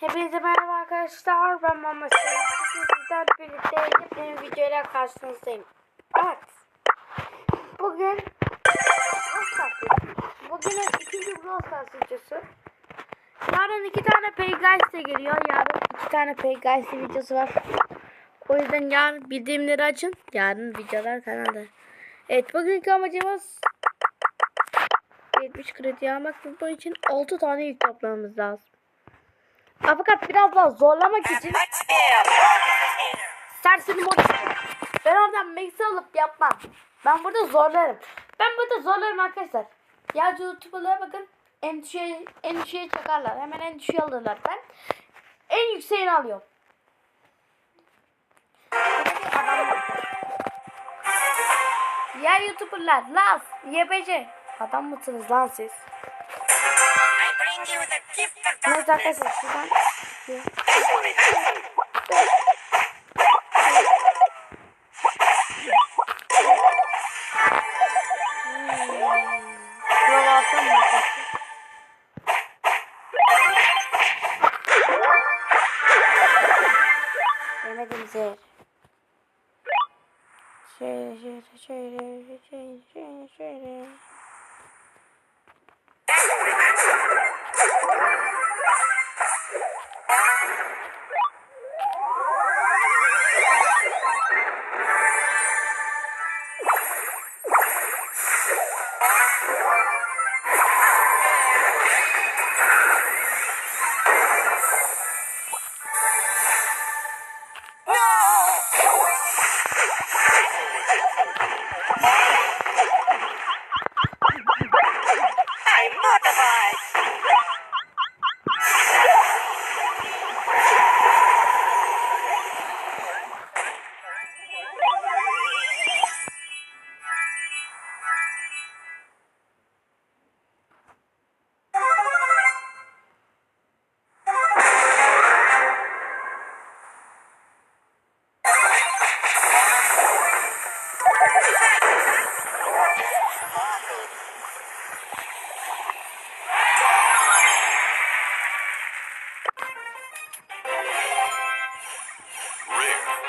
Hepinize merhaba arkadaşlar. Ben Mama Bugün sizlerle birlikte bir videoyla karşınızdayım. Evet. Bugün. Bugünün ikinci Brawl videosu. Yarın iki tane Payguys de geliyor. Yarın iki tane Payguys videosu var. O yüzden yarın bildirimleri açın. Yarın videolar kanalda. Evet bugünkü amacımız 70 kredi almak bu için 6 tane yük toplamamız lazım. Fakat biraz daha zorlamak için serseri mod. Ben oradan max'i alıp yapmam. Ben burada zorlarım. Ben burada zorlarım arkadaşlar. Ya youtuberlara bakın en düşüğe, en düşüğe çakarlar. Hemen en düşüğe alırlar. Ben en yükseğini alıyorum. Ya youtuberlar, Laz, YBC. Adam mısınız lan siz? Evet arkadaşlar şuradan Prova alsam mı arkadaşlar? Yemedim zehir. Şöyle şöyle şöyle şöyle şöyle şöyle.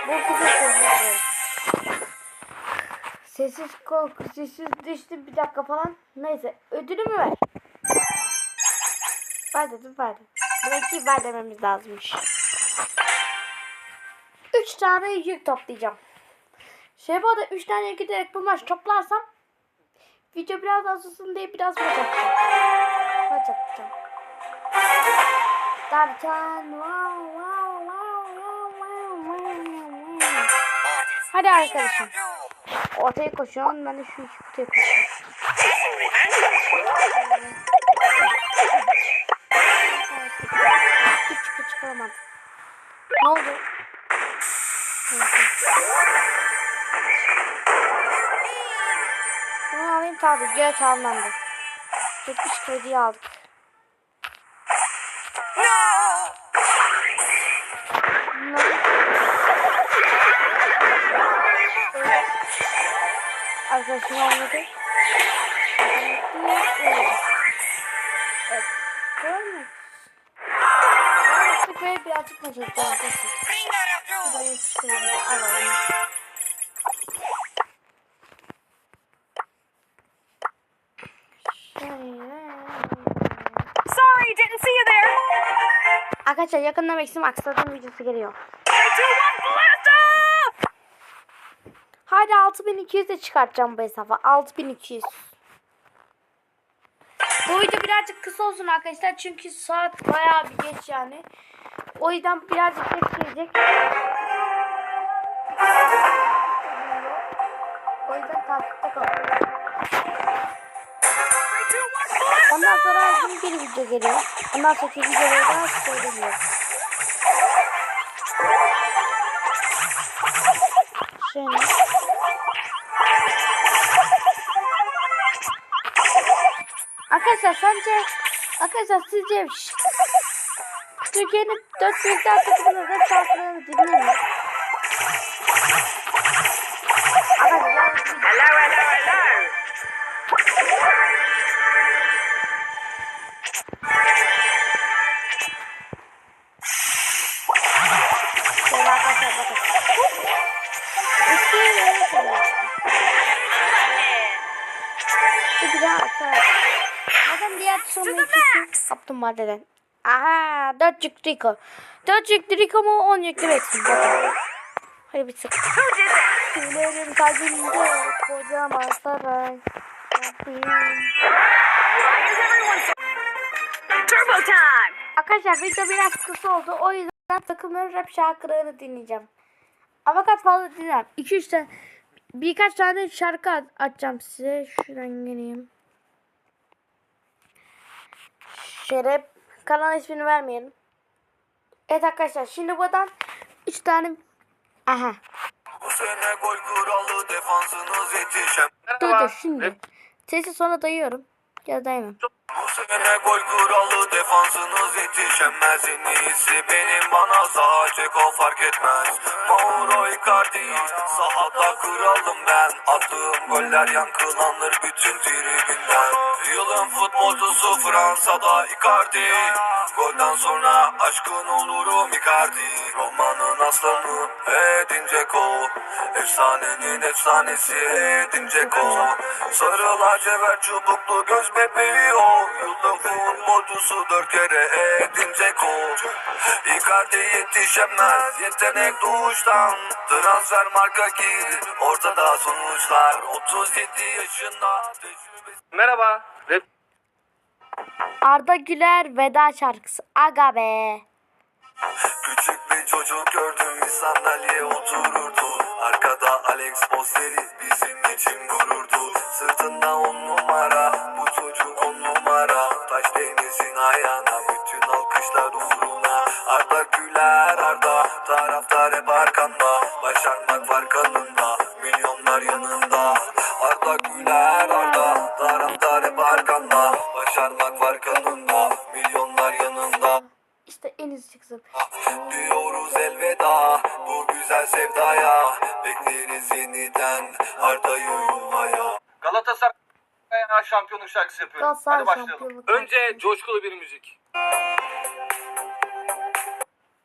Bu güzel sessiz. Sessiz korku, sessiz düştü bir dakika falan. Neyse ödülümü ver. Ver dedim verdim. Belki ver dememiz lazımmış. Üç tane yük toplayacağım. Şey bu arada üç tane yükü direkt bu maç toplarsam video biraz az uzun diye biraz maç atacağım. Maç atacağım. Derken wow wow Hadi arkadaşım. Ortaya koşuyorum. Ben de şu iki kutuya koşuyorum. Hiç çıkı çıkaramadım. Ne oldu? Bunu alayım tabi. Göğe tamamlandı. 70 krediyi aldık. Arkadaşım anladı. Evet. Görmüyor Artık böyle birazcık atacağım arkadaşlar. Burayı şöyle alalım. Sorry, didn't see you there. Arkadaşlar yakında Maxim Aksad'ın videosu geliyor. Hadi 6200 de çıkartacağım bu hesaba. 6200. Bu video birazcık kısa olsun arkadaşlar. Çünkü saat bayağı bir geç yani. O yüzden birazcık geç gelecek. O yüzden takipte kalın. Ondan sonra yeni bir video geliyor. Ondan sonraki videoları da söylemiyorum. Şöyle. Arkadaşlar sence Arkadaşlar sizce Türkiye'nin dört büyükler takımının rap şarkılarını dinleyin mi? Arkadaşlar Hello, hello, hello. sonra ikisi kaplumbağadan. Aha 4 yüklü Rico. 4 yüklü Rico mu 10 yüklü Max'im. Hadi bir that? Tüylerim kalbimde kocaman saray. Turbo time! Arkadaşlar video biraz kısa oldu. O yüzden takımların rap şarkılarını dinleyeceğim. Ama kaç fazla dinler. 2-3 tane birkaç tane şarkı at- atacağım size. Şuradan geleyim. Şeref kanal ismini vermeyelim. Evet arkadaşlar şimdi buradan 3 tane Aha. Bu sene gol kralı defansınız yetişem. Dur dur şimdi. Sesi sonra dayıyorum. Ya dayamam. Bu sene gol kralı defansınız yetişemez. En iyisi benim bana sadece o fark etmez. Mauro Icardi sahada kralım ben. Attığım goller yankılanır bütün tribünden. Yılın futbolcusu Fransa'da Icardi. Golden sonra aşkın olurum Icardi. Romanın aslanı Edin Dzeko. Efsanenin efsanesi Edin Dzeko. Sarı lacivert çubuklu göz bebeği o. Yılın futbolcusu dört kere Edin Dzeko. Icardi yetişemez yetenek doğuştan. Transfer marka gir ortada sonuçlar. 37 yaşında tecrübesi. Merhaba. Rap Arda Güler veda şarkısı. Aga be. Küçük bir çocuk gördüm bir sandalye otururdu. Arkada Alex Posteri bizim için gururdu. Sırtında on numara bu çocuk on numara. Taş değmesin ayağına bütün alkışlar uğruna. Arda Güler Arda taraftar hep arkanda. Başarmak var Başarmak var kanında milyonlar yanında İşte en iyisi çıksın. Diyoruz elveda bu güzel sevdaya Bekleriz yeniden Arda'yı yuvaya Galatasaray şampiyonluk şarkısı yapıyorum. Galatasaray Hadi başlayalım. şampiyonluk Önce coşkulu bir müzik.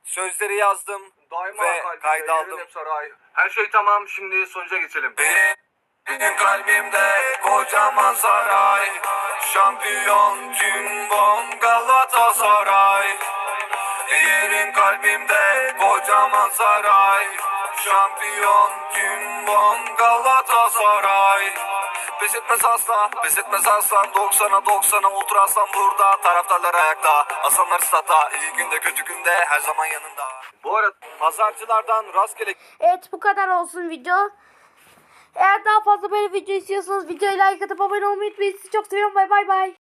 Sözleri yazdım Daima ve kalbimde yerin aldım. hep saray. Her şey tamam. Şimdi sonuca geçelim. Benim, benim kalbimde kocaman saray Şampiyon cimbom Galatasaray. Yerin kalbimde kocaman saray. Şampiyon cimbom Galatasaray. Pes etmez asla, pes etmez aslan 90'a 90'a ultra aslan burada. Taraftarlar ayakta, aslanlar stada İyi günde kötü günde her zaman yanında. Bu arada pazarcılardan rastgele Evet bu kadar olsun video. Eğer daha fazla böyle video istiyorsanız videoya like atıp abone olmayı unutmayın. Sizi çok seviyorum. Bay bay bay.